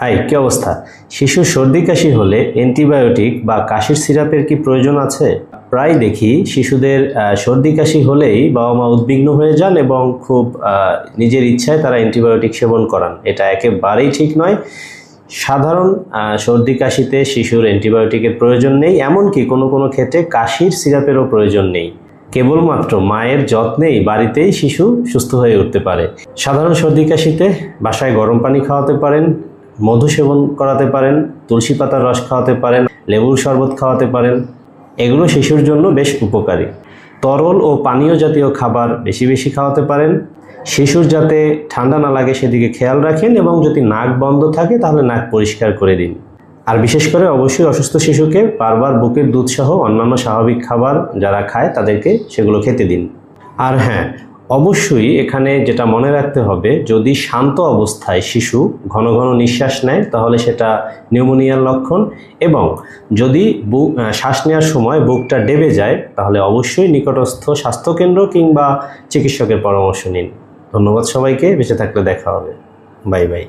High, কি অবস্থা? শিশুর সর্দি কাশি হলে অ্যান্টিবায়োটিক বা কাশির সিরাপের কি প্রয়োজন আছে? প্রায় দেখি শিশুদের সর্দি কাশি হলেই বাবা মা উদ্বিগ্ন হয়ে যান এবং খুব নিজের ইচ্ছায় তারা অ্যান্টিবায়োটিক সেবন করান। এটা একেবারেই ঠিক নয়। সাধারণ সর্দি কাশিতে শিশুর অ্যান্টিবায়োটিকের প্রয়োজন নেই, এমনকি কোনো কোনো ক্ষেত্রে কাশির সিরাপেরও প্রয়োজন নেই। কেবলমাত্র মায়ের যত্নেই বাড়িতেই শিশু সুস্থ হয়ে উঠতে পারে। সাধারণ সর্দি কাশিতে বাসায় গরম পানি খাওয়াতে পারেন মধু সেবন করাতে পারেন, তুলসী পাতার রস খাওয়াতে পারেন, লেবুর শরবত খাওয়াতে পারেন। এগুলো শিশুর জন্য বেশ উপকারী। তরল ও পানীয় জাতীয় খাবার বেশি বেশি খাওয়াতে পারেন। শিশুর যাতে ঠান্ডা না লাগে সেদিকে খেয়াল রাখেন এবং যদি নাক বন্ধ থাকে তাহলে নাক পরিষ্কার করে দিন। আর বিশেষ করে অবশ্যই অসুস্থ শিশুকে বারবার বুকের দুধ সহ অন্যান্য স্বাভাবিক খাবার যারা খায় তাদেরকে সেগুলো খেতে দিন। আর হ্যাঁ অবশ্যই এখানে যেটা মনে রাখতে হবে, যদি শান্ত অবস্থায় শিশু ঘন ঘন নিঃশ্বাস নেয়, তাহলে সেটা নিউমোনিয়ার লক্ষণ এবং যদি বুক শ্বাস নেওয়ার সময় বুকটা ডেবে যায়, তাহলে অবশ্যই নিকটস্থ স্বাস্থ্যকেন্দ্র কিংবা চিকিৎসকের পরামর্শ নিন। ধন্যবাদ সবাইকে, বেঁচে থাকলে দেখা হবে। Bye bye.